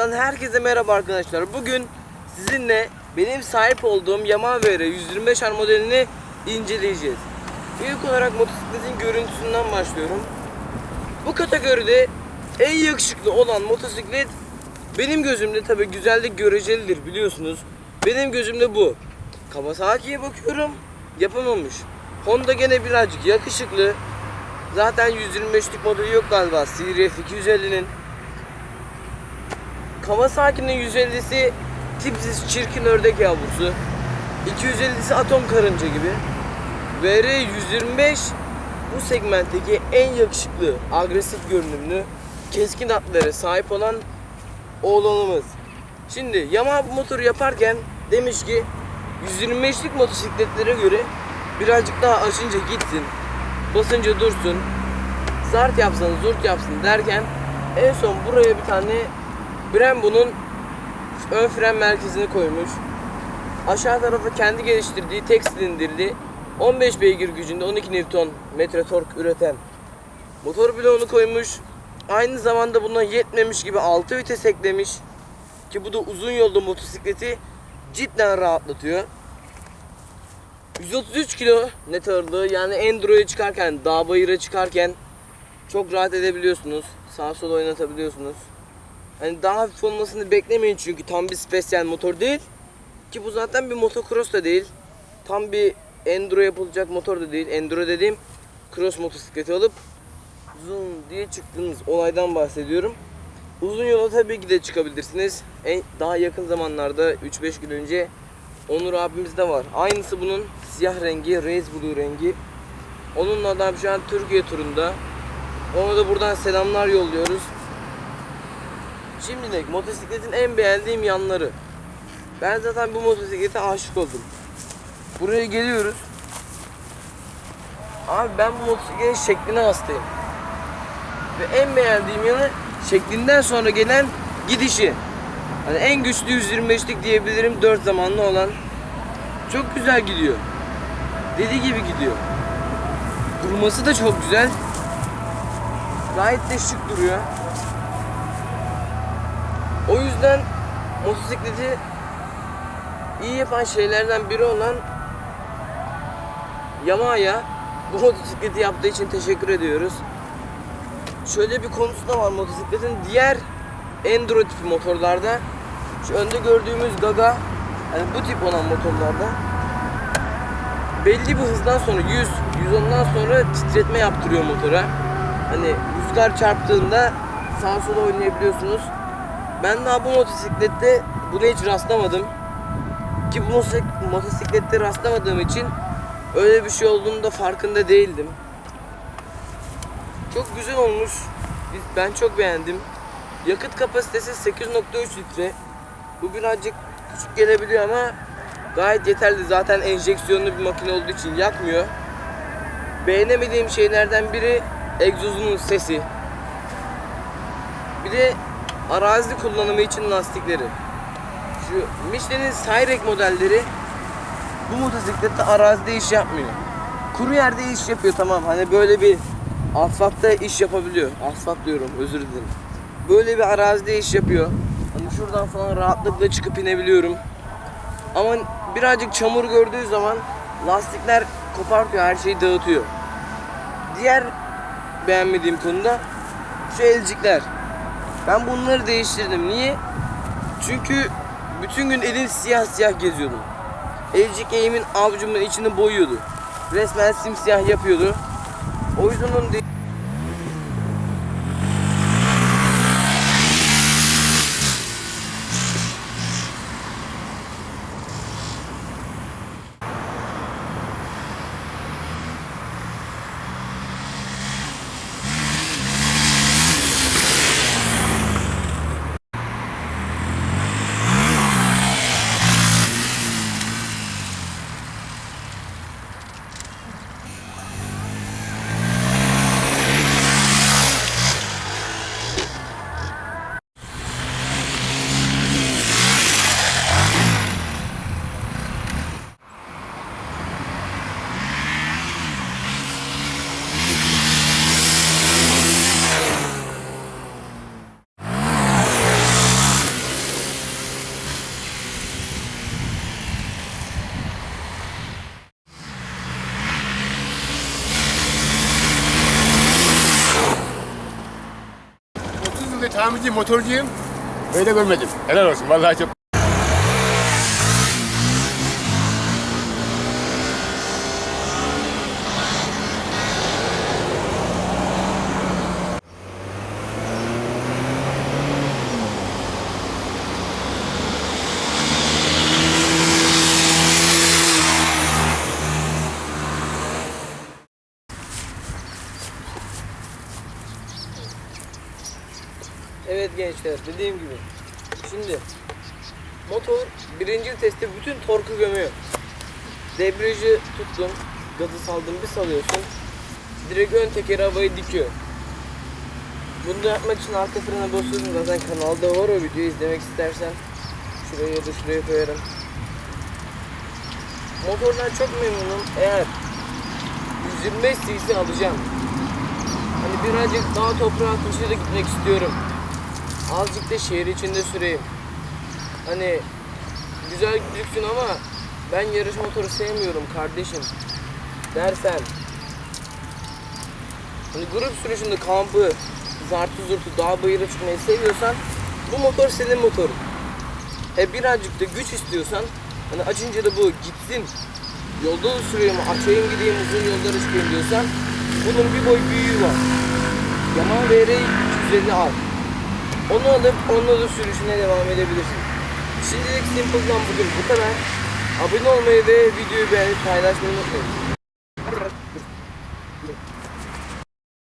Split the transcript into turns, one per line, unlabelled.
Motovlog'dan herkese merhaba arkadaşlar. Bugün sizinle benim sahip olduğum Yamaha VR 125R modelini inceleyeceğiz. İlk olarak motosikletin görüntüsünden başlıyorum. Bu kategoride en yakışıklı olan motosiklet benim gözümde tabi güzellik görecelidir biliyorsunuz. Benim gözümde bu. Kawasaki'ye bakıyorum yapamamış. Honda gene birazcık yakışıklı. Zaten 125'lik modeli yok galiba CRF 250'nin. Kawasaki'nin 150'si tipsiz çirkin ördek yavrusu. 250'si atom karınca gibi. VR 125 bu segmentteki en yakışıklı, agresif görünümlü, keskin hatlara sahip olan oğlanımız. Şimdi Yamaha bu motoru yaparken demiş ki 125'lik motosikletlere göre birazcık daha aşınca gitsin, basınca dursun, zart yapsın, zurt yapsın derken en son buraya bir tane Brembo'nun ön fren merkezini koymuş. Aşağı tarafa kendi geliştirdiği tek silindirli 15 beygir gücünde 12 Newton metre tork üreten motor bloğunu koymuş. Aynı zamanda buna yetmemiş gibi 6 vites eklemiş. Ki bu da uzun yolda motosikleti cidden rahatlatıyor. 133 kilo net ağırlığı yani Enduro'ya çıkarken, dağ bayıra çıkarken çok rahat edebiliyorsunuz. Sağa sola oynatabiliyorsunuz. Hani daha hafif olmasını beklemeyin çünkü tam bir spesyal motor değil. Ki bu zaten bir motocross da değil. Tam bir enduro yapılacak motor da değil. Enduro dediğim cross motosikleti alıp zoom diye çıktığınız olaydan bahsediyorum. Uzun yola tabii ki de çıkabilirsiniz. En, daha yakın zamanlarda 3-5 gün önce Onur abimiz de var. Aynısı bunun siyah rengi, Race Blue rengi. Onunla adam şu an Türkiye turunda. Ona da buradan selamlar yolluyoruz. Şimdilik motosikletin en beğendiğim yanları. Ben zaten bu motosiklete aşık oldum. Buraya geliyoruz. Abi ben bu motosikletin şekline hastayım. Ve en beğendiğim yanı şeklinden sonra gelen gidişi. Hani en güçlü 125'lik diyebilirim 4 zamanlı olan. Çok güzel gidiyor. Dediği gibi gidiyor. Durması da çok güzel. Gayet de şık duruyor. Yüzden motosikleti iyi yapan şeylerden biri olan Yamaha'ya bu motosikleti yaptığı için teşekkür ediyoruz. Şöyle bir konusu da var motosikletin diğer enduro tipi motorlarda şu önde gördüğümüz gaga hani bu tip olan motorlarda belli bir hızdan sonra 100 110'dan sonra titretme yaptırıyor motora. Hani rüzgar çarptığında sağa sola oynayabiliyorsunuz. Ben daha bu motosiklette buna hiç rastlamadım. Ki bu motosik- motosiklette rastlamadığım için öyle bir şey olduğunu da farkında değildim. Çok güzel olmuş. Ben çok beğendim. Yakıt kapasitesi 8.3 litre. Bu birazcık küçük gelebiliyor ama gayet yeterli. Zaten enjeksiyonlu bir makine olduğu için yakmıyor. Beğenemediğim şeylerden biri egzozunun sesi. Bir de arazi kullanımı için lastikleri. Şu Michelin'in Cyrek modelleri bu motosiklette arazide iş yapmıyor. Kuru yerde iş yapıyor tamam. Hani böyle bir asfaltta iş yapabiliyor. Asfalt diyorum özür dilerim. Böyle bir arazide iş yapıyor. Hani şuradan falan rahatlıkla çıkıp inebiliyorum. Ama birazcık çamur gördüğü zaman lastikler kopartıyor, her şeyi dağıtıyor. Diğer beğenmediğim konuda şu elcikler. Ben bunları değiştirdim. Niye? Çünkü bütün gün elim siyah siyah geziyordum. Elcik eğimin avucumun içini boyuyordu. Resmen simsiyah yapıyordu. O yüzden onu de-
tamirci, motorcuyum. Böyle görmedim. Helal olsun. Vallahi çok
Evet gençler dediğim gibi. Şimdi motor birinci testte bütün torku gömüyor. Debriyajı tuttun, gazı saldın bir salıyorsun. Direkt ön tekeri havayı dikiyor. Bunu yapmak için arka frene basıyorsun. Zaten kanalda var o videoyu izlemek istersen. Şuraya ya da şuraya koyarım. Motordan çok memnunum. Eğer 125 cc alacağım. Hani birazcık daha toprağa taşıyla gitmek istiyorum. Azıcık da şehir içinde süreyim. Hani güzel gözüksün ama ben yarış motoru sevmiyorum kardeşim dersen Hani grup sürüşünde kampı, zartı zurtu, dağ bayıra çıkmayı seviyorsan bu motor senin motorun. He birazcık da güç istiyorsan hani açınca da bu gitsin yolda da süreyim, açayım gideyim uzun yollara çıkayım diyorsan bunun bir boy büyüğü var. Yaman VR 250 al. Onu alıp onunla da sürüşüne devam edebilirsin. Şimdilik Simple'dan bugün bu kadar. Abone olmayı ve videoyu beğenip paylaşmayı unutmayın.